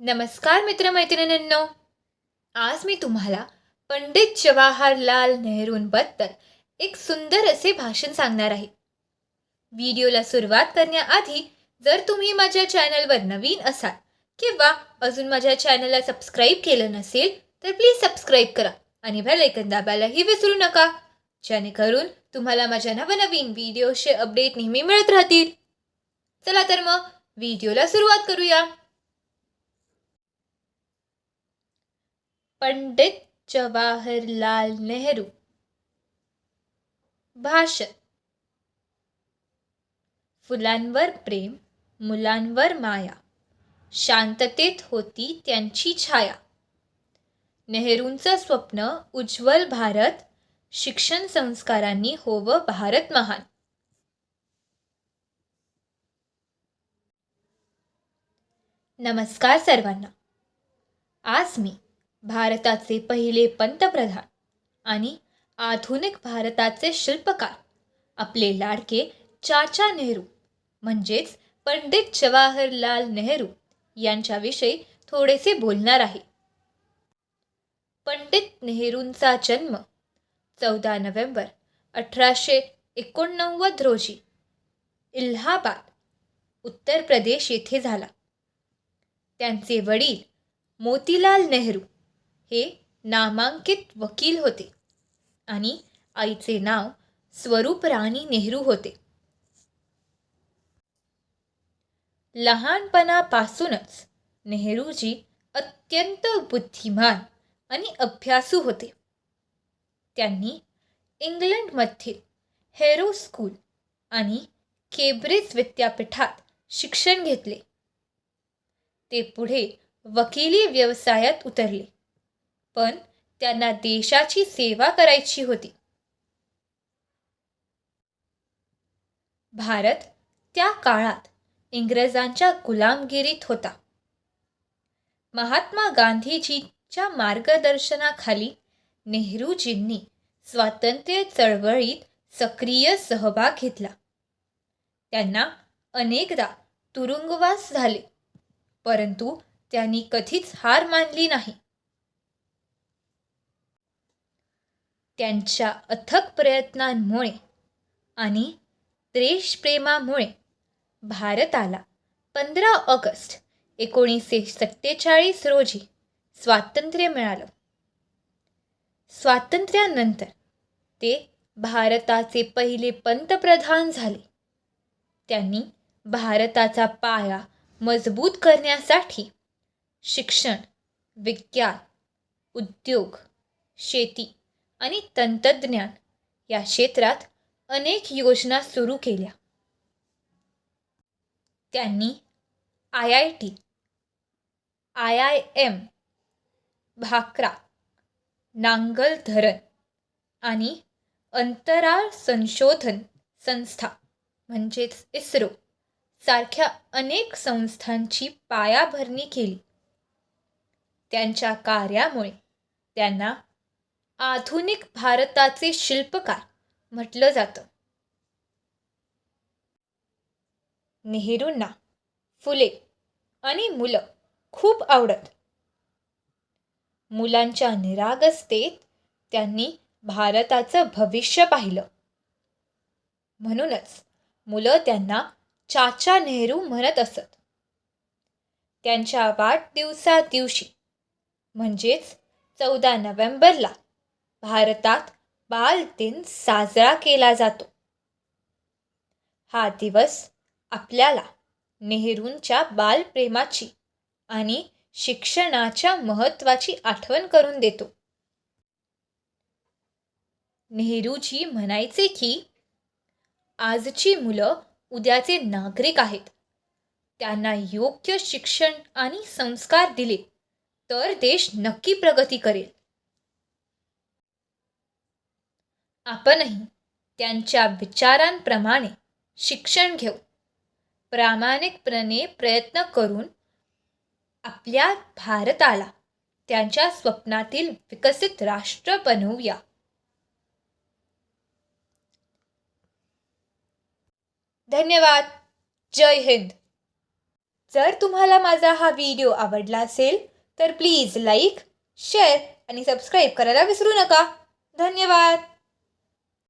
नमस्कार मित्रमैत्रिणींनो. आज मी तुम्हाला पंडित जवाहरलाल नेहरूंबद्दल एक सुंदर असे भाषण सांगणार आहे. व्हिडिओला सुरुवात करण्याआधी जर तुम्ही माझ्या चॅनलवर नवीन असाल किंवा अजून माझ्या चॅनलला सबस्क्राईब केलं नसेल तर प्लीज सबस्क्राईब करा आणि बेल ऐकन दाबायलाही विसरू नका जेणेकरून तुम्हाला माझ्या नवनवीन व्हिडिओचे अपडेट नेहमी मिळत राहतील. चला तर मग व्हिडिओला सुरुवात करूया. पंडित जवाहरलाल नेहरू. भाषण. फुलांवर प्रेम मुलांवर माया. शांततेत होती त्यांची छाया. नेहरूंचं स्वप्न उज्ज्वल भारत शिक्षण संस्कारांनी होवं भारत महान. नमस्कार सर्वांना. आज मी भारताचे पहिले पंतप्रधान आणि आधुनिक भारताचे शिल्पकार. आपले लाडके चाचा नेहरू म्हणजेच पंडित जवाहरलाल नेहरू यांच्याविषयी थोडेसे बोलणार आहे. पंडित नेहरूंचा जन्म चौदा नोव्हेंबर अठराशे एकोणनव्वद रोजी इल्हाबाद उत्तर प्रदेश येथे झाला. त्यांचे वडील मोतीलाल नेहरू हे नामांकित वकील होते. आणि आईचे नाव स्वरूप राणी नेहरू होते. लहानपणापासूनच नेहरूजी अत्यंत बुद्धिमान आणि अभ्यासू होते. त्यांनी इंग्लंडमधील हेरो स्कूल आणि केब्रिज विद्यापीठात शिक्षण घेतले. ते पुढे वकिली व्यवसायात उतरले. पण त्यांना देशाची सेवा करायची होती. भारत त्या काळात इंग्रजांच्या गुलामगिरीत होता. महात्मा गांधीजींच्या मार्गदर्शनाखाली नेहरूजींनी स्वातंत्र्य चळवळीत सक्रिय सहभाग घेतला. त्यांना अनेकदा तुरुंगवास झाले परंतु त्यांनी कधीच हार मानली नाही. त्यांच्या अथक प्रयत्नांमुळे आणि देशप्रेमामुळे भारताला पंधरा ऑगस्ट एकोणीसशे सत्तेचाळीस रोजी स्वातंत्र्य मिळालं. स्वातंत्र्यानंतर ते भारताचे पहिले पंतप्रधान झाले. त्यांनी भारताचा पाया मजबूत करण्यासाठी शिक्षण विज्ञान उद्योग शेती आणि तंत्रज्ञान या क्षेत्रात अनेक योजना सुरू केल्या. त्यांनी I I T I I M Bhakra Nangal धरण आणि अंतराळ संशोधन संस्था म्हणजेच इस्रो सारख्या अनेक संस्थांची पायाभरणी केली. त्यांच्या कार्यामुळे त्यांना आधुनिक भारताचे शिल्पकार म्हटलं जातं. नेहरूंना फुले आणि मुलं खूप आवडत. मुलांच्या निरागसतेत त्यांनी भारताचं भविष्य पाहिलं. म्हणूनच मुलं त्यांना चाचा नेहरू म्हणत असत. त्यांच्या वाढदिवसा दिवशी म्हणजेच चौदा नोव्हेंबरला भारतात बाल दिन साजरा केला जातो. हा दिवस आपल्याला नेहरूंच्या बालप्रेमाची आणि शिक्षणाच्या महत्त्वाची आठवण करून देतो. नेहरूजी म्हणायचे की आजची मुलं उद्याचे नागरिक आहेत. त्यांना योग्य शिक्षण आणि संस्कार दिले तर देश नक्की प्रगती करेल. आपणही त्यांच्या विचारांप्रमाणे शिक्षण घेऊ. प्रामाणिकपणे प्रयत्न करून आपल्या भारताला त्यांच्या स्वप्नातील विकसित राष्ट्र बनवूया. धन्यवाद. जय हिंद. जर तुम्हाला माझा हा व्हिडिओ आवडला असेल तर प्लीज लाईक शेअर आणि सबस्क्राईब करायला विसरू नका. धन्यवाद.